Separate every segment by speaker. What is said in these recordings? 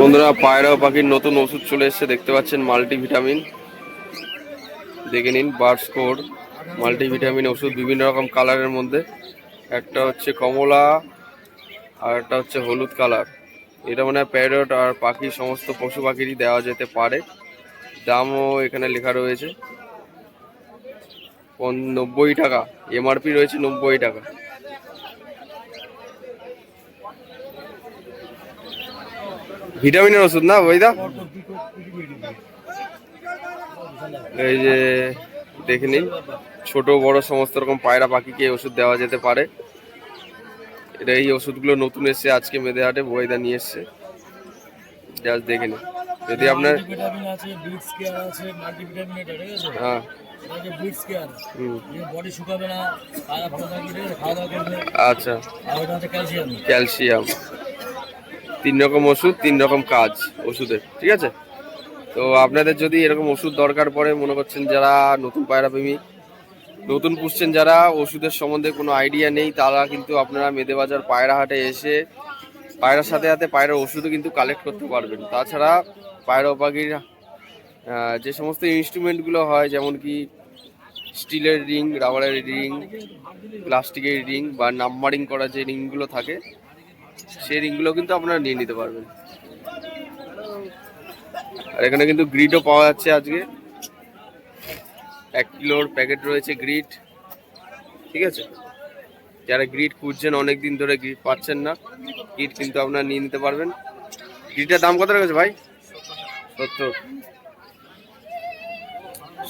Speaker 1: বন্ধুরা, পায়রা পাখির নতুন ওষুধ চলে এসেছে, দেখতে পাচ্ছেন মাল্টিভিটামিন। দেখে নিন বার্ডস কোড মাল্টিভিটামিন ওষুধ, বিভিন্ন রকম কালারের মধ্যে। একটা হচ্ছে কমলা, আর একটা হচ্ছে হলুদ কালার। এটা মানে প্যারট আর পাখি, সমস্ত পশু পাখিরই দেওয়া যেতে পারে। দামও এখানে লেখা রয়েছে। নব্বই টাকা। এমআরপি রয়েছে নব্বই টাকা। ভিটামিনের ওষুধ না, বৈদা? এই যে, দেখে নিন। ছোট, বড়, সমস্ত রকম পায়রা পাখিকে ওষুধ দেওয়া যেতে পারে। এটা এই ওষুধগুলো নতুন এসছে আজকে মেদেহাটে বৈদা নিয়ে এসছে। জাস্ট দেখে নিন। যদি আপনার হ্যাঁ। আচ্ছা।
Speaker 2: আর ওটা ক্যালসিয়াম
Speaker 1: ক্যালসিয়াম। তিন রকম ওষুধ তিন রকম কাজ ওষুধের ঠিক আছে? তো আপনাদের যদি এরকম ওষুধ দরকার পড়ে মনে করছেন যারা নতুন পায়রা প্রেমী নতুন পুষছেন যারা, ওষুধের সম্বন্ধে কোনো আইডিয়া নেই, তারা কিন্তু আপনারা মেদেবাজার পায়রা হাটে এসে পায়রার সাথে সাথে পায়রার ওষুধও কিন্তু কালেক্ট করতে পারবেন। তাছাড়া পায়রা পাখির যে সমস্ত ইনস্ট্রুমেন্টগুলো হয়, যেমন কি স্টিলের রিং, রাবারের রিং, প্লাস্টিকের রিং বা নাম্বারিং করা যে রিংগুলো থাকে, সেই রিংগুলো কিন্তু আপনারা নিয়ে নিতে পারবেন। আর এখানে কিন্তু গ্রিডও পাওয়া যাচ্ছে আজকে। এক কিলোর প্যাকেট রয়েছে গ্রিড। ঠিক আছে? যারা গ্রিড খুঁজছেন অনেক দিন ধরে গ্রিড পাচ্ছেন না। গ্রিড কিন্তু আপনারা নিয়ে নিতে পারবেন। গ্রিডের দাম কত রেখেছে ভাই? সত্তর।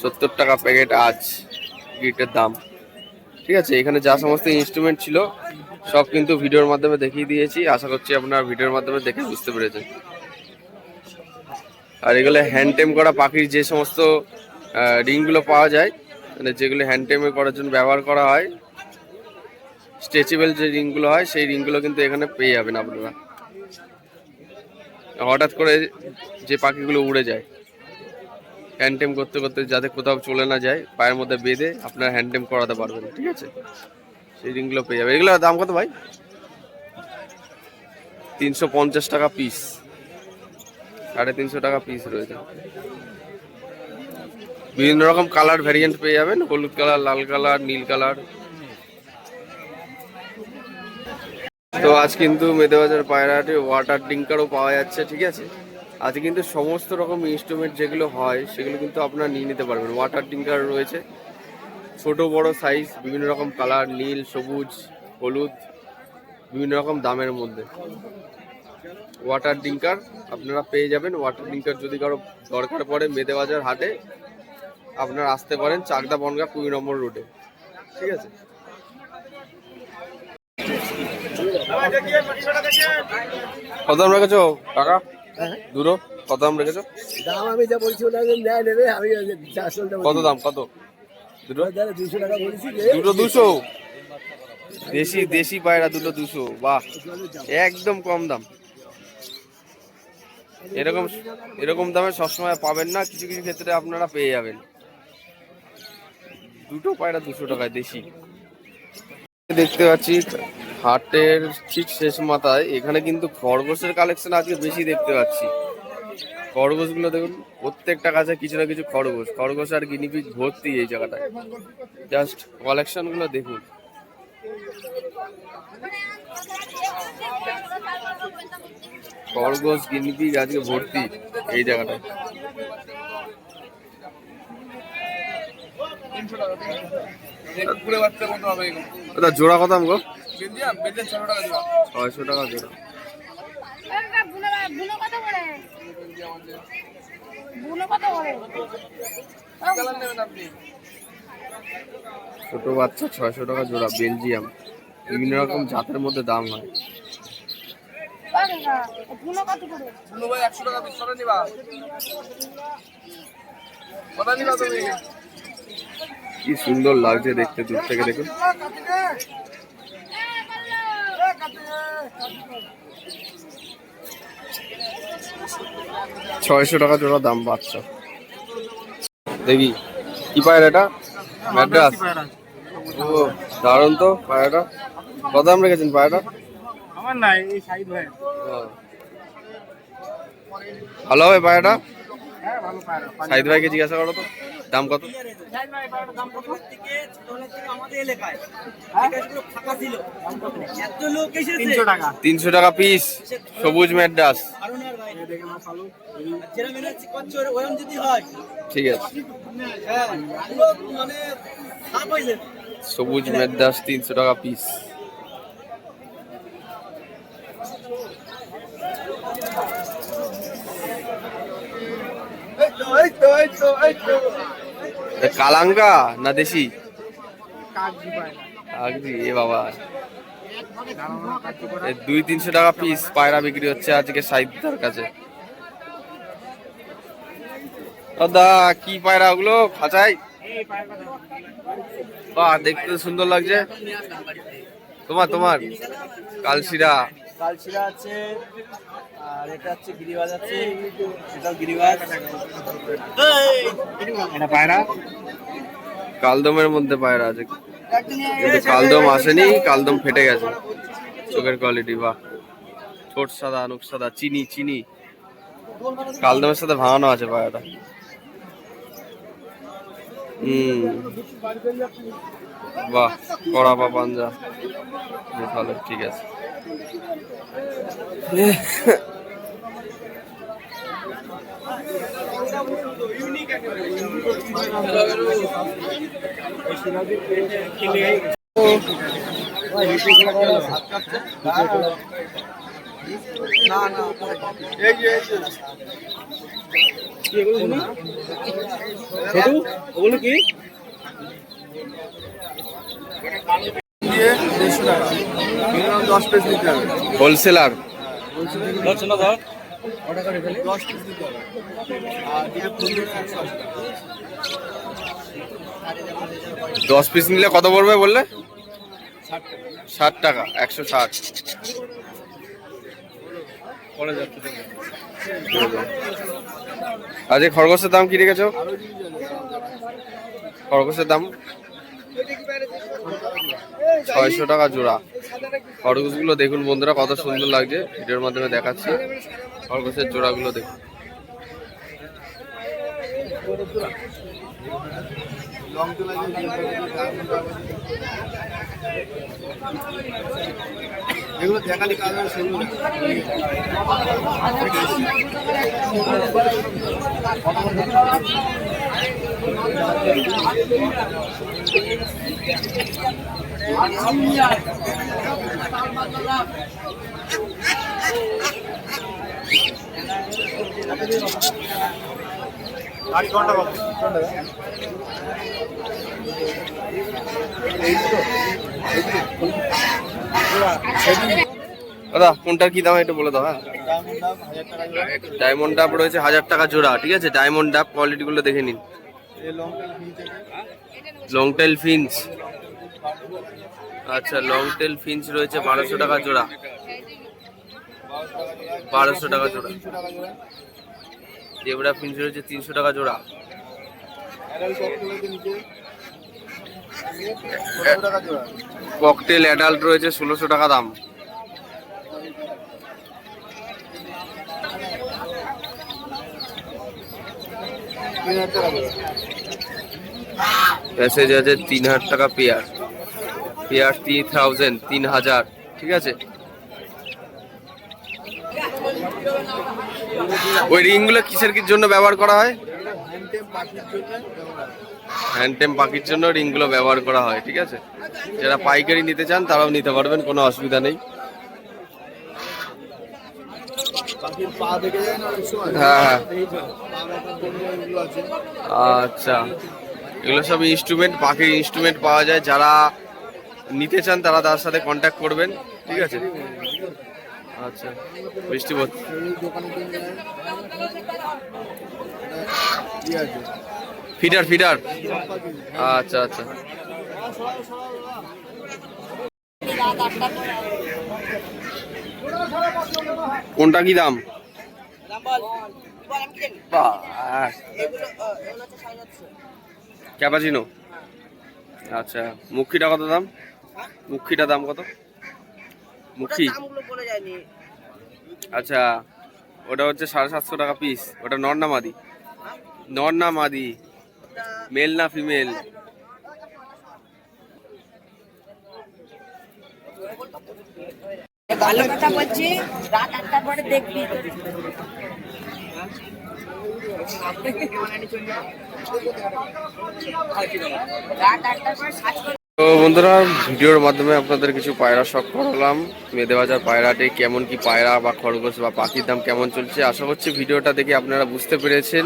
Speaker 1: সত্তর টাকা প্যাকেট আজ গ্রিডের দাম। ঠিক আছে? এখানে যা সমস্ত ইনস্ট্রুমেন্ট ছিল, সব কিন্তু ভিডিওর মাধ্যমে দেখিয়ে দিয়েছি। আশা করছি আপনারা ভিডিওর মাধ্যমে দেখে বুঝতে পেরেছেন। আর এগুলো হ্যান্ড টেম করা পাখির যে সমস্ত রিংগুলো পাওয়া যায়। মানে যেগুলো হ্যান্ড টেমে করার জন্য ব্যবহার করা হয়। স্ট্রেচেবল যে রিংগুলো হয়, সেই রিংগুলো কিন্তু এখানে পেয়ে যাবেন আপনারা। হঠাৎ করে যে পাখিগুলো উড়ে যায়। হ্যান্ড টেম করতে করতে যাতে কোথাও চলে না যায়, পায়ের মধ্যে বেঁধে আপনারা হ্যান্ড টেম করাতে পারবেন, ঠিক আছে? সেই রিংগুলো পেয়ে যাবে এগুলোর দাম কত ভাই? তিনশো পঞ্চাশ টাকা পিস সাড়ে তিনশো টাকা পিস রয়েছে। বিভিন্ন রকম কালার ভ্যারিয়েন্ট পেয়ে যাবেন, হলুদ কালার লাল কালার নীল কালার তো আজ কিন্তু মেদেবাজার পায়রাহাটে ওয়াটার ডিঙ্কারও পাওয়া যাচ্ছে, ঠিক আছে? আজ কিন্তু সমস্ত রকম ইনস্ট্রুমেন্ট যেগুলো হয়, সেগুলো কিন্তু আপনারা নিয়ে নিতে পারবেন। ওয়াটার ডিঙ্কার রয়েছে। ছোট, বড় সাইজ বিভিন্ন রকম কালার নীল, সবুজ, হলুদ, বিভিন্ন রকম দামের মধ্যে। ওয়াটার ডিঙ্কার আপনারা পেয়ে যাবেন। ওয়াটার ডিঙ্কার যদি কারও দরকার পড়ে মেদেবাজার হাটে আপনারা আসতে পারেন চাকদা বনগা কুড়ি নম্বর রোডে। ঠিক আছে? কত দাম রেখেছো টাকা দুটো? কত দাম রেখেছো?
Speaker 2: দাম আমি যা বলছি নেবে আমি
Speaker 1: কত দাম? কত? দুটো?
Speaker 2: দুশো টাকা বলেছি
Speaker 1: দুটো দুশো? দেশি দেশি পায়রা দুটো দুশো। বাহ একদম কম দাম। এরকম এরকম দামে সবসময় পাবেন না কিছু কিছু ক্ষেত্রে আপনারা পেয়ে যাবেন। দুটো পায়রা দুশো টাকায় দেশি। দেখতে পাচ্ছি, হাটের ঠিক শেষ মাথায় এখানে কিন্তু খরগোশের কালেকশন আজকে বেশি দেখতে পাচ্ছি। খরগোশগুলো দেখুন, প্রত্যেকটা কাছে কিছু না কিছু খরগোশ। খরগোশ আর গিনিপিগ ভর্তি এই জায়গাটায়। জাস্ট কালেকশনগুলো দেখুন। খরগোশ, গিনিপিগ আজকে ভর্তি এই জায়গাটায়। দাদা জোড়া কত গো? ছয়শো টাকা জোড়া।
Speaker 3: কত
Speaker 1: ছোট বাচ্চা ছয়শো টাকা জোড়া বেলজিয়াম। বিভিন্ন রকম জাতের মধ্যে দাম হয়।
Speaker 3: বুনো কত করে?
Speaker 1: কি সুন্দর লাগছে দেখতে দূর থেকে দেখুন। ছয়শো টাকা জোড়া দাম বাচ্চা। দেখি কি পায়রা এটা? ম্যাড্রাস। ও দারুণ তো পায়রাটা। কত দাম রেখেছেন পায়রাটা?
Speaker 2: আমার নাই এই সাইড ভাই।
Speaker 1: ভালো হবে পায়রাটা?
Speaker 2: হ্যাঁ ভালো পায়রা।
Speaker 1: সাইদ ভাইকে জিজ্ঞাসা করো তো। দাম কত?
Speaker 2: তিনশো টাকা।
Speaker 1: পিস সবুজ ম্যাড্রাস।
Speaker 4: হয়
Speaker 1: ঠিক আছে। সবুজ ম্যাড্রাস তিনশো টাকা পিস
Speaker 2: এই তো এই তো।
Speaker 1: কালাঙ্কা না দেশি? এ বাবা। দুই তিনশো টাকা পিস পায়রা বিক্রি হচ্ছে আজকে সাইদার কাছে। দাদা কি পায়রা ওগুলো? খাঁচাই বাহ দেখতে সুন্দর লাগছে। তোমার তোমার। কালশিরা।
Speaker 4: কালচিরা আছে আর এটা হচ্ছে গিরিবাজ আছে এটাও গিরিবাজ।
Speaker 2: এটা পায়রা?
Speaker 1: কালদমের মধ্যে পায়রা আছে। কিন্তু কালদম আসেনি কালদম ফেটে গেছে। চোখের কোয়ালিটি বাহ। ঠোঁট সাদা নুক সাদা চিনি চিনি। কালদমের সাথে ভাঙানো আছে পায়রাটা। হুম। বাহ কড়া বা পাঞ্জা ভালো ঠিক আছে।
Speaker 2: ওগুলো কি দশ পিস নিতে হবে
Speaker 1: হোলসেলার
Speaker 4: ধর শোনা ধর
Speaker 2: দশ পিস নিতে হবে। টাকা।
Speaker 1: দশ পিস নিলে কত পড়বে বললে?
Speaker 2: ষাট টাকা।
Speaker 1: একশো ষাট। আজকে খরগোশের দাম কি রেখেছো? খরগোশের দাম? ছয়শো টাকা জোড়া। খরগোশগুলো দেখুন বন্ধুরা কত সুন্দর লাগছে। ভিডিওর মাধ্যমে দেখাচ্ছি। খরগোশের জোড়াগুলো দেখুন।
Speaker 2: লং তোলা এগুলো দেখালি কাজ হয় সেগুলো আট ঘণ্টা কত
Speaker 1: দাদা কোনটার কি দাম একটু বলে দাও হ্যাঁ। ডায়মন্ড ডাব রয়েছে হাজার টাকা জোড়া ঠিক আছে? ডায়মন্ড ডাব কোয়ালিটি গুলো দেখে নিন। লং টেল ফিন্স আচ্ছা লং টেল ফিন্স রয়েছে বারোশো টাকা জোড়া। বারোশো টাকা জোড়া। দেবরা ফিঞ্চ রয়েছে তিনশো টাকা জোড়া। ককটেল অ্যাডাল্ট রয়েছে ষোলোশো টাকা দাম। প্যাসেজ আছে তিন হাজার টাকা পেয়ার পেয়ার তিন থাউজেন্ড তিন হাজার, ঠিক আছে? ওই রিংগুলো কিসের জন্য ব্যবহার করা হয়? হ্যান্ডটেম পাখির জন্য রিংগুলো ব্যবহার করা হয়, ঠিক আছে? যারা পাইকারি নিতে চান, তারাও নিতে পারবেন, কোনো অসুবিধা নেই। হ্যাঁ হ্যাঁ। আচ্ছা। এগুলো সব ইনস্ট্রুমেন্ট পাখির ইনস্ট্রুমেন্ট পাওয়া যায়। যারা নিতে চান, তারা তার সাথে কন্ট্যাক্ট করবেন। ঠিক আছে? আচ্ছা
Speaker 2: কি আছে
Speaker 1: ফিডার ফিডার। আচ্ছা আচ্ছা। কোনটা কি দাম? ক্যাপাচিনো। আচ্ছা মুখিটা কত দাম? মুখিটা দাম কত? মুখি? আচ্ছা ওটা হচ্ছে সাড়ে সাতশো টাকা পিস ওটা নর না মাদি। নর না মাদি। মেল না ফিমেল
Speaker 5: ভালো কথা বলছি রাত আটটার পরে দেখবি। রাত আটটার পরে
Speaker 1: বন্ধুরা, ভিডিওর মাধ্যমে আপনাদের কিছু পায়রা শখ করালাম। মেদেবাজার পায়রাটে কেমন, কি পায়রা বা খরগোশ বা পাখির দাম কেমন চলছে? আশা করছি ভিডিওটা দেখে আপনারা বুঝতে পেরেছেন।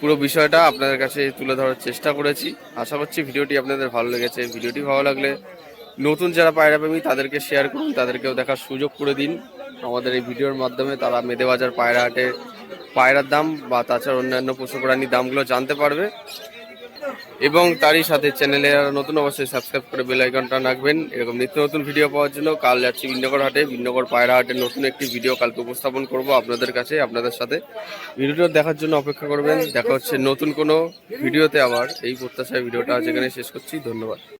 Speaker 1: পুরো বিষয়টা আপনাদের কাছে তুলে ধরার চেষ্টা করেছি। আশা করছি ভিডিওটি আপনাদের ভালো লেগেছে। ভিডিওটি ভালো লাগলে নতুন যারা পায়রা প্রেমী তাদেরকে শেয়ার করুন, তাদেরকেও দেখার সুযোগ করে দিন। আমাদের এই ভিডিওর মাধ্যমে তারা মেদেবাজার পায়রা হাটে পায়রার দাম বা তাছাড়া অন্যান্য পশু প্রাণীর দামগুলো জানতে পারবে। এবং তারই সাথে চ্যানেলে নতুন অবশ্যই সাবস্ক্রাইব করে বেল আইকনটা রাখবেন। এরকম নিত্য নতুন ভিডিও পাওয়ার জন্য কাল যাচ্ছি বিন্নগর হাটে। বিন্নগর পায়রা হাটে নতুন একটি ভিডিও কালকে উপস্থাপন করব আপনাদের কাছে, আপনাদের সাথে। ভিডিওটা দেখার জন্য অপেক্ষা করবেন। দেখা হচ্ছে নতুন কোনো ভিডিওতে আবার। এই প্রত্যাশায় ভিডিওটা যেখানে শেষ করছি। ধন্যবাদ।